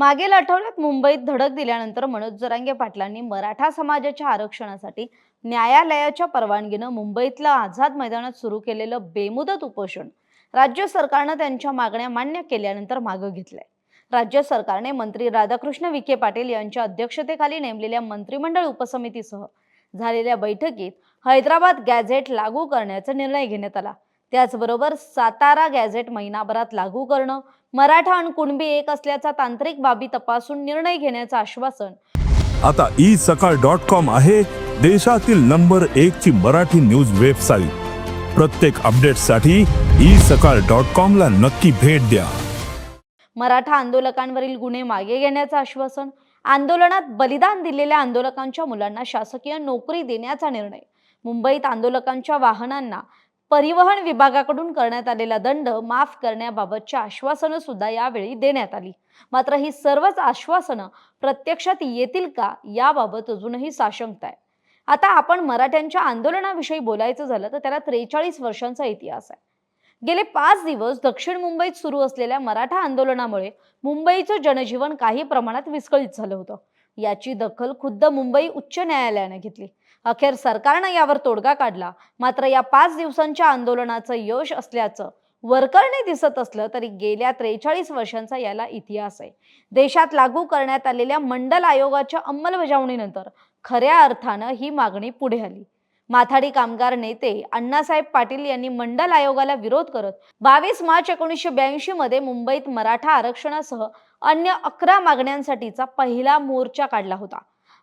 मागील आठवड्यात मुंबईत धडक दिल्यानंतर मनोज जरांगे पाटलांनी मराठा समाजाच्या आरक्षणासाठी न्यायालयाच्या परवानगीनं मुंबईतलं आझाद मैदानात सुरू केलेलं बेमुदत उपोषण राज्य सरकारनं त्यांच्या मागण्या मान्य केल्यानंतर मागं घेतलंय. राज्य सरकारने मंत्री राधाकृष्ण विखे पाटील यांच्या अध्यक्षतेखाली नेमलेल्या मंत्रिमंडळ उपसमितीसह झालेल्या बैठकीत हैदराबाद गॅझेट लागू करण्याचा निर्णय घेण्यात आला. त्याचबरोबर सातारा गॅझेट महिनाभरात लागू करणं मराठा आणि कुणबी एक असल्याचा तांत्रिक बाबी तपासून निर्णय घेण्याचं आश्वासन. आता ई सकाळ डॉट कॉम आहे देशातील नंबर एक ची मराठी न्यूज वेबसाईट. प्रत्येक अपडेटसाठी ई सकाळ डॉट कॉम ला नक्की भेट द्या. मराठा आंदोलकांवरील गुन्हे मागे घेण्याचं आश्वासन आंदोलनात बलिदान दिलेल्या आंदोलकांच्या मुलांना शासकीय नोकरी देण्याचा निर्णय. मुंबईत आंदोलकांच्या वाहनांना परिवहन विभागाकडून करण्यात आलेला दंड माफ करण्याबाबतची आश्वासनं सुद्धा यावेळी देण्यात आली. मात्र ही सर्वच आश्वासनं प्रत्यक्षात येतील का याबाबत अजूनही साशंकता आहे. आता आपण मराठ्यांच्या आंदोलनाविषयी बोलायचं झालं तर त्याला त्रेचाळीस वर्षांचा इतिहास आहे. गेले पाच दिवस दक्षिण मुंबईत सुरू असलेल्या मराठा आंदोलनामुळे मुंबईचं जनजीवन काही प्रमाणात विस्कळीत झालं होतं. याची दखल खुद्द मुंबई उच्च न्यायालयाने घेतली. अखेर सरकारनं यावर तोडगा काढला. मात्र या पाच दिवसांच्या आंदोलनाचं यश असल्याचं वर्करने दिसत असलं तरी गेल्या त्रेचाळीस वर्षांचा याला इतिहास आहे. देशात लागू करण्यात आलेल्या मंडल आयोगाच्या अंमलबजावणीनंतर खऱ्या अर्थानं ही मागणी पुढे आली. माथाडी कामगार नेते अण्णासाहेब पाटील यांनी मंडल आयोगाला विरोध करत बावीस मार्च एकोणीसशे ब्याऐंशी मध्ये मुंबईत मराठा आरक्षणासह अन्य अकरा मागण्यांसाठीचा पहिला मोर्चा काढला होता.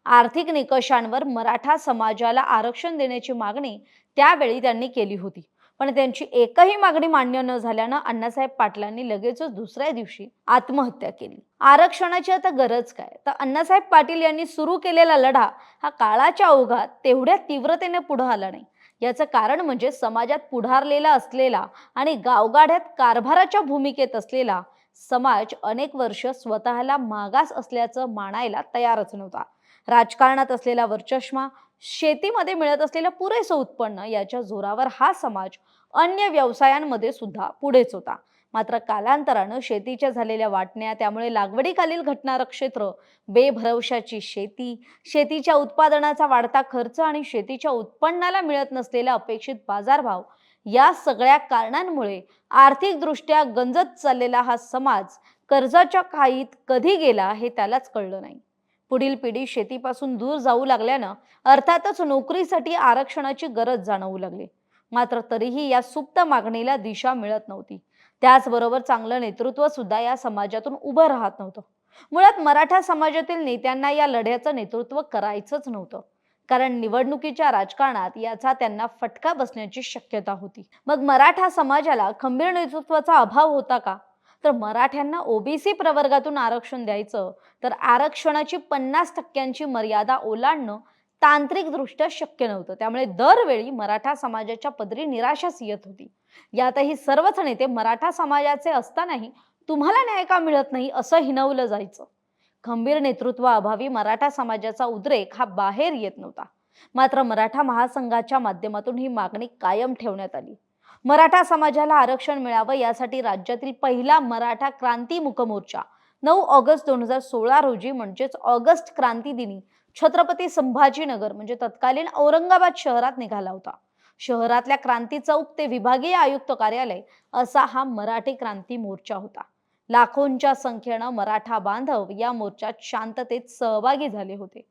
आर्थिक निकषांवर मराठा समाजाला आरक्षण देण्याची मागणी त्यावेळी त्यांनी केली होती. पण त्यांची एकही मागणी मान्य न झाल्यानं अण्णासाहेब पाटलांनी लगेचच दुसऱ्या दिवशी आत्महत्या केली. आरक्षणाची आता गरज काय? तर अण्णासाहेब पाटील यांनी सुरू केलेला लढा हा काळाच्या ओघात तेवढ्या तीव्रतेने पुढे आला नाही. याचं कारण म्हणजे समाजात पुढारलेला असलेला आणि गावगाड्यात कारभाराच्या भूमिकेत असलेला समाज अनेक वर्ष स्वतःला मागास असल्याचं मानायला तयारच नव्हता. राजकारणात असलेला वरचष्मा शेतीमध्ये मिळत असलेलं पुरेसं उत्पन्न याच्या जोरावर हा समाज अन्य व्यवसायांमध्ये सुद्धा पुढेच होता. मात्र कालांतरानं शेतीच्या झालेल्या वाटण्या त्यामुळे लागवडीखालील घटणारं क्षेत्र बेभरवशाची शेती शेतीच्या उत्पादनाचा वाढता खर्च आणि शेतीच्या उत्पन्नाला मिळत नसलेला अपेक्षित बाजारभाव या सगळ्या कारणांमुळे आर्थिकदृष्ट्या गंजत चाललेला हा समाज कर्जाच्या खाईत कधी गेला हे त्यालाच कळलं नाही. पुढील पिढी शेतीपासून दूर जाऊ लागल्यानं अर्थातच नोकरीसाठी आरक्षणाची गरज जाणवू लागली. मात्र तरीही या सुप्त मागणीला दिशा मिळत नव्हती. त्याचबरोबर चांगलं नेतृत्व सुद्धा या समाजातून उभं राहत नव्हतं. मुळात मराठा समाजातील नेत्यांना या लढ्याचं नेतृत्व करायचंच नव्हतं. कारण निवडणुकीच्या राजकारणात याचा त्यांना फटका बसण्याची शक्यता होती. मग मराठा समाजाला खंबीर नेतृत्वाचा अभाव होता का? तर मराठ्यांना ओबीसी प्रवर्गातून आरक्षण द्यायचं तर आरक्षणाची पन्नास टक्क्यांची मर्यादा ओलांडणं तांत्रिकदृष्ट्या शक्य नव्हतं. त्यामुळे दरवेळी मराठा समाजाच्या पदरी निराशाच येत होती. यातही सर्वच नेते मराठा समाजाचे असतानाही तुम्हाला न्याय का मिळत नाही असं हिनवलं जायचं. खंबीर नेतृत्वाअभावी मराठा समाजाचा उद्रेक हा बाहेर येत नव्हता. मात्र मराठा महासंघाच्या माध्यमातून ही मागणी कायम ठेवण्यात आली. मराठा समाजाला आरक्षण मिळावं यासाठी राज्यातील पहिला मराठा क्रांती मुकमोर्चा नऊ ऑगस्ट दोन हजार सोळा रोजी म्हणजेच ऑगस्ट क्रांती दिनी छत्रपती संभाजीनगर म्हणजे तत्कालीन औरंगाबाद शहरात निघाला होता. शहरातल्या क्रांती चौक ते विभागीय आयुक्त कार्यालय असा हा मराठी क्रांती मोर्चा होता. लाखोंच्या संख्येनं मराठा बांधव या मोर्चात शांततेत सहभागी झाले होते.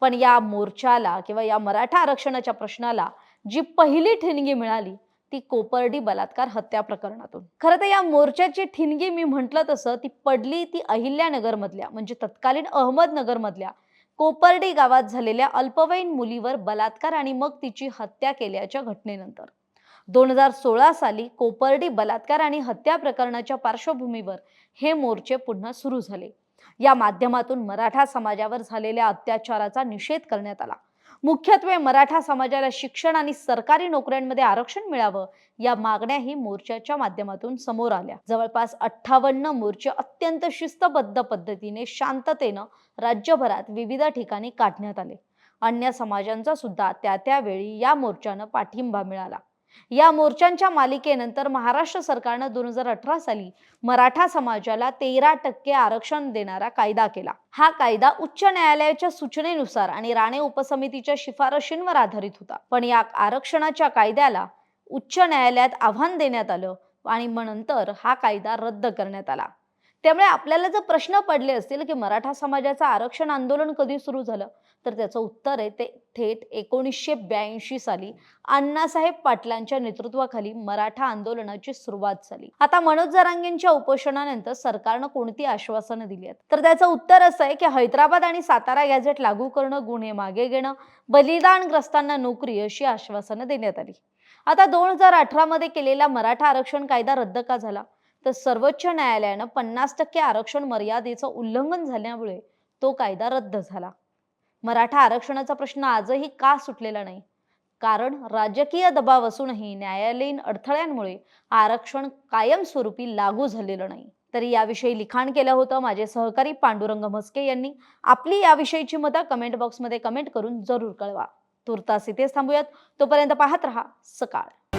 पण या मोर्चाला किंवा या मराठा आरक्षणाच्या प्रश्नाला जी पहिली ठिणगी मिळाली ती कोपर्डी बलात्कार हत्या प्रकरणातून. खरं तर या मोर्चाची ठिणगी मी म्हटलं तसं ती पडली ती अहिल्यानगरमधल्या म्हणजे तत्कालीन अहमदनगरमधल्या कोपर्डी गावात झालेल्या अल्पवयीन मुलीवर बलात्कार आणि मग तिची हत्या केल्याच्या घटनेनंतर. दोन हजार सोळा साली कोपर्डी बलात्कार आणि हत्या प्रकरणाच्या पार्श्वभूमीवर हे मोर्चे पुन्हा सुरू झाले. या माध्यमातून मराठा समाजावर झालेल्या अत्याचाराचा निषेध करण्यात आला. मुख्यत्वे मराठा समाजाला शिक्षण आणि सरकारी नोकऱ्यांमध्ये आरक्षण मिळावं या मागण्याही मोर्चाच्या माध्यमातून समोर आल्या. जवळपास अठ्ठावन्न मोर्चे अत्यंत शिस्तबद्ध पद्धतीने शांततेनं राज्यभरात विविध ठिकाणी काढण्यात आले. अन्य समाजांचा सुद्धा त्या त्यावेळी या मोर्चानं पाठिंबा मिळाला. या मोर्चांच्या मालिकेनंतर महाराष्ट्र सरकारनं दोन हजार अठरा साली मराठा समाजाला तेरा टक्के आरक्षण देणारा कायदा केला. हा कायदा उच्च न्यायालयाच्या सूचनेनुसार आणि राणे उपसमितीच्या शिफारशींवर आधारित होता. पण या आरक्षणाच्या कायद्याला उच्च न्यायालयात आव्हान देण्यात आलं आणि मग नंतर हा कायदा रद्द करण्यात आला. त्यामुळे आपल्याला जर प्रश्न पडले असतील की मराठा समाजाचं आरक्षण आंदोलन कधी सुरू झालं तर त्याचं उत्तर आहे ते थेट एकोणीसशे ब्याऐंशी साली अण्णासाहेब पाटलांच्या नेतृत्वाखाली मराठा आंदोलनाची सुरुवात झाली. आता मनोज जरांगेंच्या उपोषणानंतर सरकारनं कोणती आश्वासनं दिली आहेत? तर त्याचं उत्तर असं आहे की हैदराबाद आणि सातारा गॅझेट लागू करणं गुन्हे मागे घेणं बलिदानग्रस्तांना नोकरी अशी आश्वासनं देण्यात आली. आता दोन हजार अठरा मध्ये केलेला मराठा आरक्षण कायदा रद्द का झाला? तर सर्वोच्च न्यायालयानं पन्नास टक्के आरक्षण मर्यादेचं उल्लंघन झाल्यामुळे तो कायदा रद्द झाला. मराठा आरक्षणाचा प्रश्न आजही का सुटलेला नाही? कारण राजकीय दबाव असूनही न्यायालयीन अडथळ्यांमुळे आरक्षण कायमस्वरूपी लागू झालेलं नाही. तरी याविषयी लिखाण केलं होतं माझे सहकारी पांडुरंग म्हस्के यांनी. आपली याविषयीची मतं कमेंट बॉक्समध्ये कमेंट करून जरूर कळवा. तुर्तास इथेच थांबूयात. तोपर्यंत पाहत रहा सकाळ.